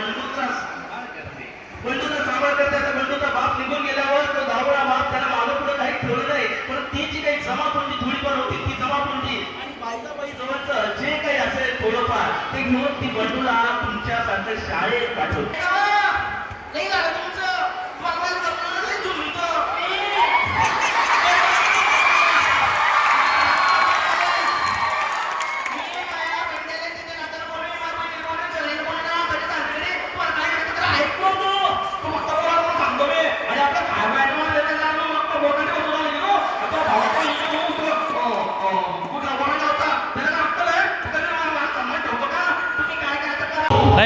बंडूचा सांभाळ करते. बंडूचा सांभाळ करते आता बंडूचा बाप निघून गेल्यावर तो धावळा बाप त्याला मागं पुढे काही ठेवलं नाही पण ती जी काही जमापुंजी थोडीफार होती ती जमापुंजी आणि बाईचा जवळचं जे काही असेल थोडंफार ते घेऊन ती बंडूला तुमच्यासारखं शाळेत पाठवते नाही झालं तुमचं मला जमलं नाही तुमचं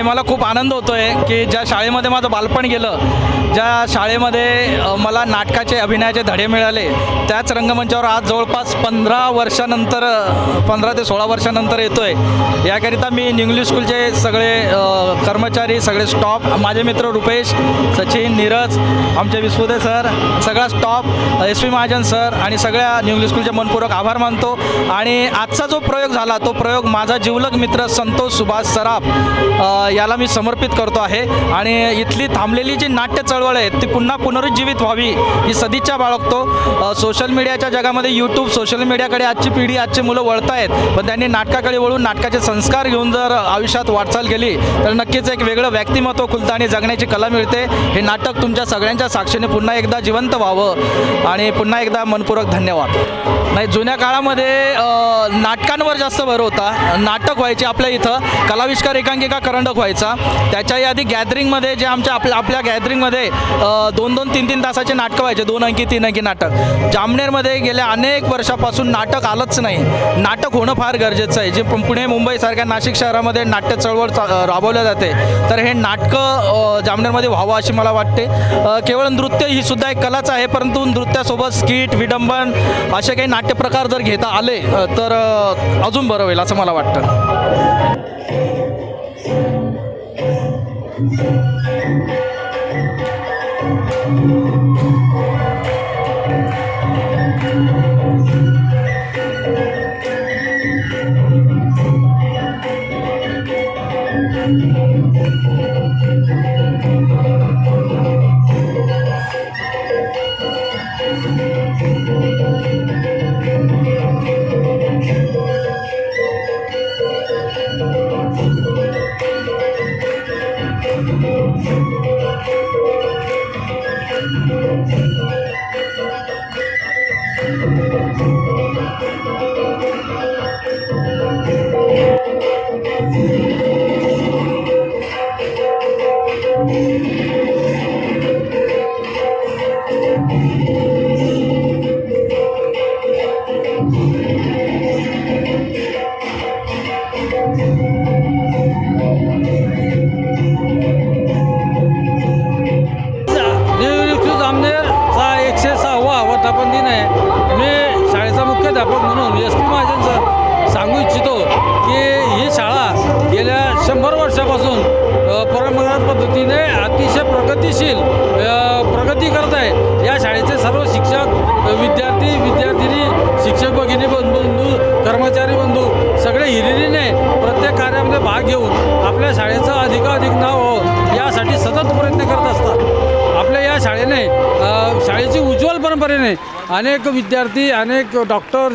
आणि मला खूप आनंद होतो आहे की ज्या शाळेमध्ये माझं बालपण गेलं ज्या शाळेमध्ये मला नाटकाचे अभिनयाचे धडे मिळाले त्याच रंगमंचावर आज जवळपास पंधरा वर्षानंतर पंधरा ते सोळा वर्षानंतर येतो आहे याकरिता मी इंग्लिश स्कूलचे सगळे कर्मचारी सगळे स्टॉप माझे मित्र रुपेश सचिन नीरज आमचे विस्पुदे सर सगळा staff S P Mahajan sir आणि सगळ्या न्यू स्कूलचे मनपूर्वक आभार मानतो. आणि आजचा जो प्रयोग झाला तो प्रयोग माझा जिवलग मित्र संतोष सुभाष सराफ याला मी समर्पित करतो आहे. आणि इथली थांबलेली जी नाट्य चळवळ आहे ती पुन्हा पुनरुज्जीवित व्हावी ही सदिच्छा बाळगतो. सोशल मीडियाच्या जगामध्ये यूट्यूब सोशल मीडियाकडे आजची पिढी आजची मुलं वळत आहेत पण त्यांनी नाटकाकडे वळून नाटकाचे संस्कार घेऊन जर आयुष्यात वाटचाल केली तर नक्कीच एक वेगळं व्यक्तिमत्व खुलतं आणि जगण्याची कला मिळते. हे नाटक तुमच्या सगळ्यांच्या साक्षीने पुन्हा एकदा जिवंत व्हावं आणि पुन्हा एकदा मनपूर्वक धन्यवाद. नाही जुन्या काळामध्ये नाटकांवर जास्त भर होता. नाटक व्हायचे आपल्या इथं कलाविष्कार एकांकिका करंडक व्हायचा. त्याच्याही आधी गॅदरिंगमध्ये जे आमच्या आपल्या आपल्या गॅदरिंगमध्ये दोन दोन तीन तीन तासाचे नाटकं व्हायचे. दोन अंकी तीन अंकी नाटक. जामनेरमध्ये गेल्या अनेक वर्षापासून नाटक आलंच नाही. नाटक होणं फार गरजेचं आहे. जे पुणे मुंबईसारख्या नाशिक शहरामध्ये नाट्य चळवळ राबवल्या जाते तर हे नाटकं जामनेरमध्ये व्हावं अशी मला वाटते. केवळ नृत्य ही सुद्धा एक कलाच आहे परंतु नृत्यासोबत स्किट विडंबन असे काही नाट्यप्रकार जर घेता आले तर अजून बरं होईल असं मला वाटतं. प्रगतिशील प्रगती करत आहे. या शाळेचे सर्व शिक्षक विद्यार्थी विद्यार्थिनी शिक्षक भगिनी बंधू बंधू कर्मचारी बंधू सगळे हिरिरीने प्रत्येक कार्यामध्ये भाग घेऊन आपल्या शाळेचं अधिकाधिक नाव हो यासाठी सतत प्रयत्न करत असतात. आपल्या या शाळेने शाळेची उज्ज्वल परंपरेने अनेक विद्यार्थी अनेक डॉक्टर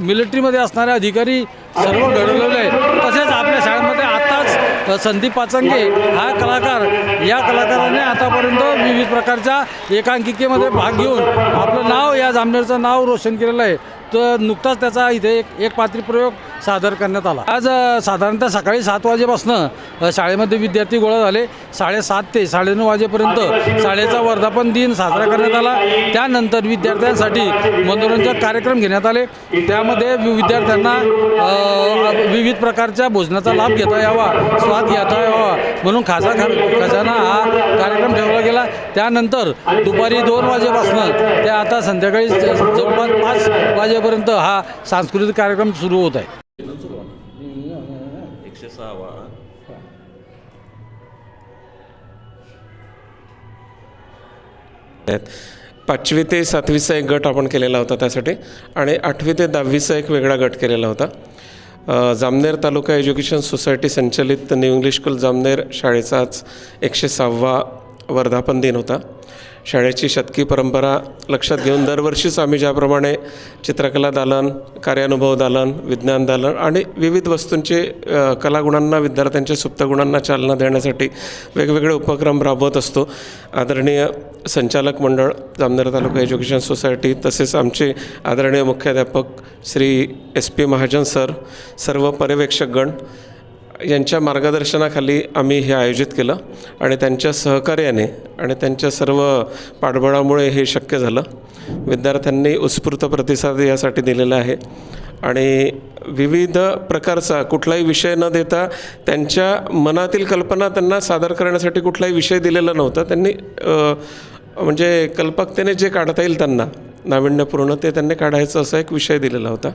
मिलिटरीमध्ये असणारे अधिकारी सर्व घडवलेले आहेत तसेच आपल्या शाळेमध्ये आताच अ, संदीप पाचंगे हा कलाकार या कलाकाराने आतापर्यंत विविध प्रकारच्या एकांकिकेमध्ये भाग घेऊन आपलं नाव या जामनेरचं नाव रोशन केलेलं आहे. तर नुकताच त्याचा इथे एक एक पात्री प्रयोग सादर करण्यात आला. आज साधारणतः सकाळी सात वाजेपासनं शाळेमध्ये विद्यार्थी गोळा झाले. साडेसात ते साडेनऊ वाजेपर्यंत शाळेचा वर्धापन दिन साजरा करण्यात आला. त्यानंतर विद्यार्थ्यांसाठी मनोरंजक कार्यक्रम घेण्यात आले. त्यामध्ये विद्यार्थ्यांना विविध प्रकारच्या भोजनाचा लाभ घेता यावा स्वाद घेता यावा म्हणून खासा खा खजाना हा कार्यक्रम ठेवला गेला. त्यानंतर दुपारी दोन वाजेपासनं ते आता संध्याकाळी जवळपास पाच वाजेपर्यंत हा सांस्कृतिक कार्यक्रम सुरू होत आहे. आहेत. पाचवी ते सातवीचा एक गट आपण केलेला होता त्यासाठी आणि आठवी ते दहावीचा एक वेगळा गट केलेला होता. जामनेर तालुका एज्युकेशन सोसायटी संचलित न्यू इंग्लिश स्कूल जामनेर शाळेचा आज एकशे सहावा वर्धापन दिन होता. शाळेची शतकी परंपरा लक्षात घेऊन दरवर्षीच आम्ही ज्याप्रमाणे चित्रकला दालन कार्यानुभव दालन विज्ञान दालन आणि विविध वस्तूंचे कलागुणांना विद्यार्थ्यांच्या सुप्त गुणांना चालना देण्यासाठी वेगवेगळे उपक्रम राबवत असतो. आदरणीय संचालक मंडळ जामनेर तालुका एज्युकेशन सोसायटी तसेच आमचे आदरणीय मुख्याध्यापक Shri S P Mahajan sir सर्व पर्यवेक्षकगण यांच्या मार्गदर्शनाखाली आम्ही हे आयोजित केलं आणि त्यांच्या सहकार्याने आणि त्यांच्या सर्व पाठबळामुळे हे शक्य झालं. विद्यार्थ्यांनी उत्स्फूर्त प्रतिसाद यासाठी दिलेला आहे. आणि विविध प्रकारचा कुठलाही विषय न देता त्यांच्या मनातील कल्पना त्यांना सादर करण्यासाठी कुठलाही विषय दिलेला नव्हता. त्यांनी म्हणजे कल्पकतेने जे काढता येईल त्यांना नाविन्यपूर्ण ते त्यांनी काढायचं असा एक विषय दिलेला होता.